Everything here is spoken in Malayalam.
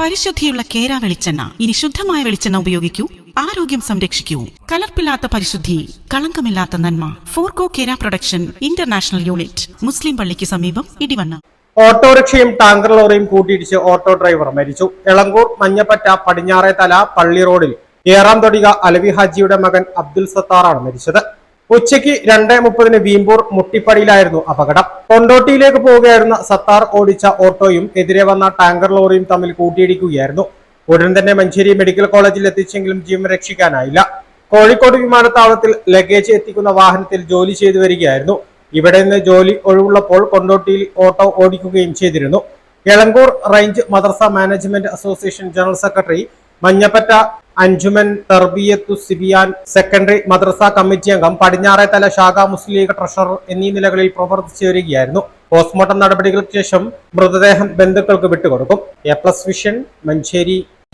പരിശുദ്ധിയുള്ള കേര വെളിച്ചെണ്ണ ഇനി ശുദ്ധമായ വെളിച്ചെണ്ണ ഉപയോഗിക്കൂ. ആരോഗ്യം സംരക്ഷിക്കൂ. കലർപ്പില്ലാത്ത പരിശുദ്ധി കളങ്കമില്ലാത്ത നന്മ. Forco Kera production international unit മുസ്ലിം പള്ളിക്ക് സമീപം ഇടിവണ്ണ. ഓട്ടോറിക്ഷയും ടാങ്കർ ലോറിയും കൂട്ടിയിടിച്ച് ഓട്ടോ ഡ്രൈവർ മരിച്ചു. എളങ്കൂർ മഞ്ഞപ്പറ്റ പടിഞ്ഞാറേതല പള്ളി റോഡിൽ ഏറാം തൊടിക അലവി ഹാജിയുടെ മകൻ അബ്ദുൽ സത്താറാണ് മരിച്ചത്. ഉച്ചയ്ക്ക് രണ്ട് മുപ്പതിന് വീമ്പൂർ മുട്ടിപ്പടിയിലായിരുന്നു അപകടം. കൊണ്ടോട്ടിയിലേക്ക് പോവുകയായിരുന്ന സത്താർ ഓടിച്ച ഓട്ടോയും എതിരെ വന്ന ടാങ്കർ ലോറിയും തമ്മിൽ കൂട്ടിയിടിക്കുകയായിരുന്നു. ഉടൻ തന്നെ മഞ്ചേരി മെഡിക്കൽ കോളേജിൽ എത്തിച്ചെങ്കിലും ജീവൻ രക്ഷിക്കാനായില്ല. കോഴിക്കോട് വിമാനത്താവളത്തിൽ ലഗേജ് എത്തിക്കുന്ന വാഹനത്തിൽ ജോലി ചെയ്തു വരികയായിരുന്നു. ഇവിടെ നിന്ന് ജോലി ഒഴിവുള്ളപ്പോൾ കൊണ്ടോട്ടിയിൽ ഓട്ടോ ഓടിക്കുകയും ചെയ്തിരുന്നു. എളങ്കൂർ റേഞ്ച് മദ്രസ management association general secretary Manjappatta Anjuman Tarbiyathu Sibiyan secondary മദ്രസ കമ്മിറ്റി അംഗം പടിഞ്ഞാറേതല ശാഖ മുസ്ലിം ലീഗ് ട്രഷറർ എന്നീ നിലകളിൽ പ്രവർത്തിച്ചു വരികയായിരുന്നു. പോസ്റ്റ്മോർട്ടം നടപടികൾക്ക് ശേഷം മൃതദേഹം ബന്ധുക്കൾക്ക് വിട്ടുകൊടുക്കും. A plus vision Manjeri